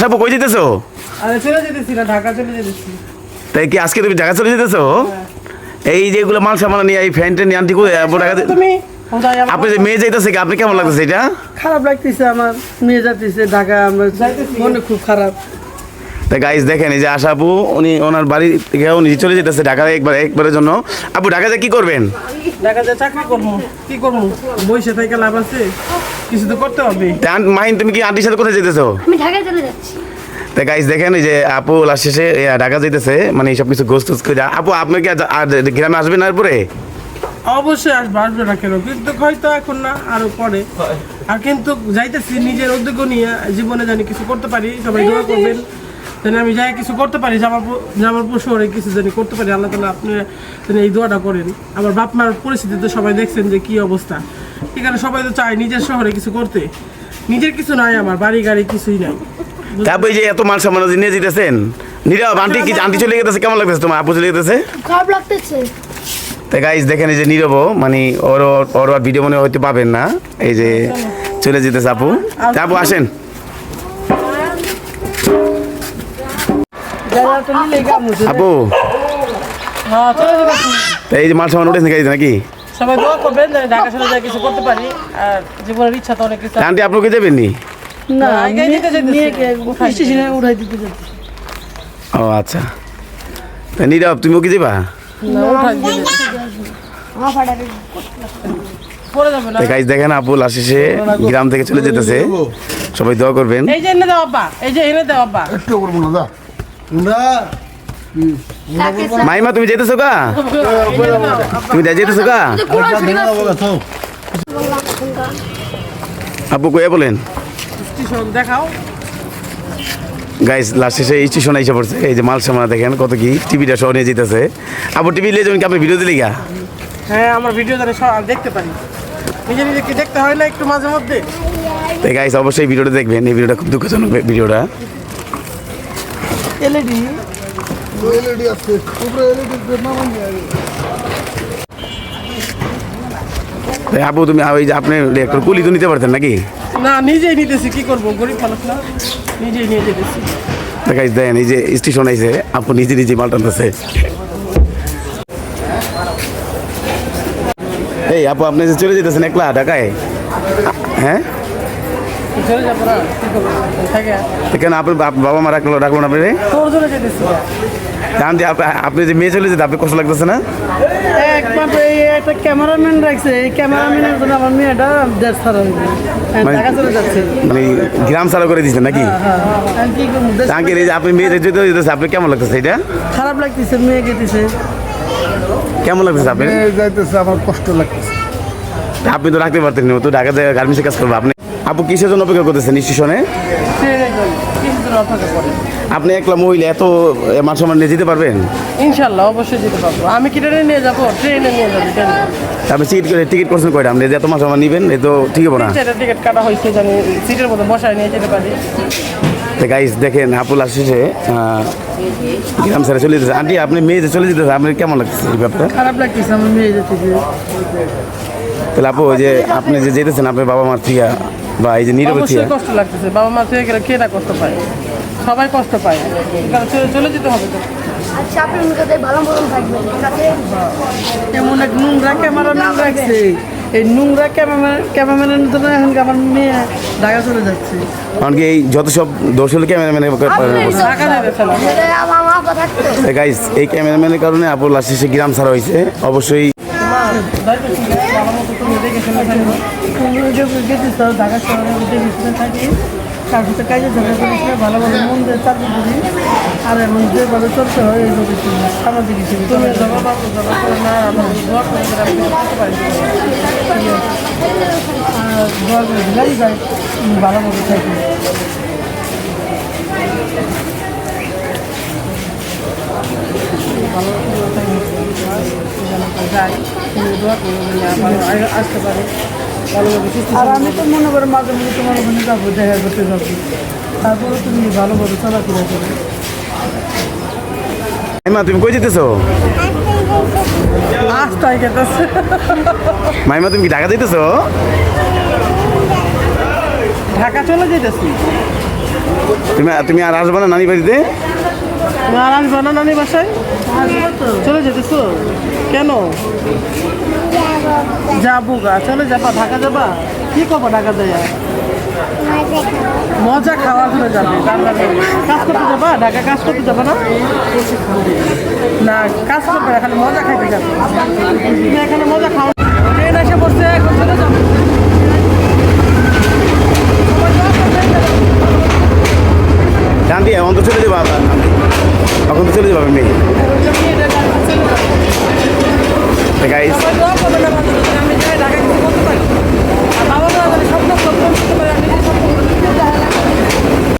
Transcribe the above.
আশাপু কই যেতেছো? আরে চলে যেতেছি না ঢাকা চলে যেতেছি। তাই কি আজকে তুমি ঢাকা চলে যেতেছো? এই যেগুলো মাল সামান নিয়ে এই ফ্যানটা নিয়ে আনটি করে আবার ঢাকা তুমি। আপনি যে মেয়ে যাইতেছে কি আপনি কেমন লাগতেছে এটা? খারাপ লাগতেছে আমার মেয়ে যাইতেছে ঢাকা আমরা মনে খুব খারাপ। তা গাইজ দেখেন এই যে আশা আপু উনি ওনার বাড়ি থেকে উনি চলে যেতেছে ঢাকায় একবার একবারের জন্য। আপু ঢাকাতে কি করবেন? ঢাকা যে চাকরি করব। কি করব? বসে থেকে লাভ আছে। কিছু তো করতে হবে। মাহিন তুমি কি আন্টির সাথে কোথায় যেতেছো? আমি ঢাকায় চলে যাচ্ছি। তা গাইজ দেখেন এই যে আপু লাস্ট শেষে ঢাকা যেতেছে মানে সব কিছু গোস টোস করে আপু আপনি কি আর গ্রামে আসবেন আর পরে অবশ্যই আসবে আসবে না কেন? কিন্তু হয়তো এখন না আরও পরে। আর কিন্তু যাইতেছি নিজের উদ্যোগ নিয়ে জীবনে জানি কিছু করতে পারি। সবাই দোয়া করবেন। যেন আমি যাই কিছু করতে পারি জামালপুর জামালপুর শহরে কিছু জানি করতে পারি আল্লাহ তালা আপনি যেন এই দোয়াটা করেন। আমার বাপ মার পরিস্থিতি তো সবাই দেখছেন যে কি অবস্থা। এখানে সবাই তো চায় নিজের শহরে কিছু করতে। নিজের কিছু নাই আমার বাড়ি গাড়ি কিছুই নাই। তারপর এই যে এত মাল সামান নিয়ে যেতেছেন? নীরব আন্টি কি আন্টি চলে গেতেছে কেমন লাগতেছে তোমার? আপু চলে গেতেছে খারাপ লাগতেছে। তাই গাইজ দেখেন এই যে নীরব মানে ওর ওর ভিডিও মনে হয়তো পাবেন না। এই যে চলে যেতেছে আপু। তা আপু আসেন। আপু হ্যাঁ এই যে মাল সামান উঠেছে নাকি সবাই দোয়া করবেন ঢাকা শহরে যাই কিছু করতে পারি আর জীবনের ইচ্ছা তো অনেক কিছু তা আন্টি আপনাকে যাবেন নি? স্টেশনে উঠাই দিতে ও আচ্ছা। তা নীরব তুমিও কি যাবা গাইজ দেখেন আপু লাস্ট গ্রাম থেকে চলে যেতেছে। সবাই দোয়া করবেন। এই যে এনে দাও আব্বা। এই যে এনে দাও আব্বা। একটু করব না দা না মাইমা তুমি যেতেছো কা তুমি যেতেছো কা আপু কয়ে বলেন। দেখাও। গাইস লাস্ট শেষে স্টেশন এসে পড়ছে। এই যে মাল সামনা দেখেন কত কি টিভিটা সহ নিয়ে যেতেছে। আপু টিভি নিয়ে যাবেন কি? আপনি ভিডিও দিলি গা? হ্যাঁ আমার ভিডিও সব দেখতে পারি। নিজে নিজে কি দেখতে হয় না একটু মাঝে মধ্যে? তাই গাইস অবশ্যই ভিডিওটা দেখবেন। এই ভিডিওটা খুব দুঃখজনক ভিডিওটা এলইডি? এলইডি আছে উপরে এলইডি না। তাই আপু তুমি ওই যে আপনি কুলি তো নিতে পারতেন নাকি? না নিজেই নিতেছি কি করব গরিব মানুষ না? নিজেই নিয়ে যেতেছি। গাইস দেখেন এই যে স্টেশন আইছে আপু নিজে নিজে মাল টানতেছে। এই আপু আপনি চলে যেতেছেন একলা ঢাকায়? হ্যাঁ চলে যাব না কি করব থাকে তো কেন আপনার বাবা মা রাখল রাখল না আপনি? কারণ যে আপনি যে মেয়ে চলে যেতে আপনি কষ্ট লাগতেছে না? একমাত্র এই একটা ক্যামেরাম্যান রাখছে এই ক্যামেরাম্যানের জন্য আমার মেয়েটা দেশ ছাড়া হয়েছে মানে- ঢাকা চলে যাচ্ছে। মানে গ্রাম সারা করে দিচ্ছেন নাকি? হ্যাঁ আমি কি করব? দেশ- তাকে এই যে আপনি মেয়ে যেতে যেতেছে আপনি কেমন লাগতেছে এটা? খারাপ লাগতেছে মেয়ে গেতেছে কেমন লাগতেছে আপনি যাইতেছে আমার কষ্ট লাগতেছে। আপনি তো রাখতে পারতেন তো ঢাকা থেকে গার্মেন্টসে কাজ করব আপনি আপু কিসের জন্য অপেক্ষা করতেছেন স্টেশনে আপনি একলা মহিলা এত মান সম্মান নিয়ে যেতে পারবেন? ইনশাল্লাহ অবশ্যই যেতে পারব। আমি কি ট্রেনে নিয়ে যাব? ট্রেনে নিয়ে যাব আপনি সিট করে টিকিট করছেন কয়টা? আপনি এত মান সম্মান নিবেন এ তো ঠিক হবে না টিকিট কাটা হয়েছে জানি সিটের মধ্যে বসায় নিয়ে যেতে পারি। তো গাইস দেখেন আপু লাস্ট শেষে আহ, গ্রাম সারা চলে যেতেছে। আন্টি আপনি মেয়ে চলে যেতেছে আপনি কেমন লাগতেছে এই ব্যাপারটা? খারাপ লাগতেছে আমার মেয়ে যেতেছে। তাহলে আপু যে আপনি যে যেতেছেন আপনার বাবা মার থিয়া বা এই যে অবশ্যই কষ্ট লাগতেছে বাবা মা থেকে গেলে কে না কষ্ট পায়? সবাই কষ্ট পায়। কারণ চলে চলে যেতে হবে তো। আচ্ছা এমন এক নোংরা ক্যামেরাম্যান রাখছে। এই নোংরা ক্যামেরাম্যানের জন্য এখন আমার মেয়ে ঢাকা চলে যাচ্ছে। কারণ কি এই যত সব দোষ হলো ক্যামেরাম্যানের এই ক্যামেরাম্যানের কারণে লাস্ট শেষে গ্রাম ছাড়া হয়েছে। অবশ্যই ঢাকা শহরে মধ্যে ভিতরে থাকি তার সাথে কাজে ঝগড়া করিস না ভালো ভালো মন দিয়ে চাকরি করি আর এমন যেভাবে চলতে হয় এইভাবে তুমি জমা পাবো জমা করে না আমার দোয়া করে আর দোয়া করে দিলাই যায় ভালো মতো থাকি আসতে পারে আর আমি তো মনে করি মাঝে মধ্যে তোমার ওখানে যাব দেখা করতে যাব তারপরে তুমি ভালোভাবে চলাফেরা করো। মাইমা তুমি কই যেতেছো? মাইমা তুমি কি ঢাকা যেতেছো ঢাকা চলে যেতেছি। তুমি তুমি আর আসবে না নানি বাড়িতে? আর আসবে না নানি বাসায়। চলে যেতেছো কেন? যাব গা, চলে যাবা, ঢাকা যাবা? কি করব ঢাকা যাইয়া? মজা খাওয়ার জন্য যাবে কাজ করতে যাবা? ঢাকা কাজ করতে যাবা না? না, কাজ করবে না খালি মজা খাইতে যাবে। এখানে মজা খাও। ট্রেন এসে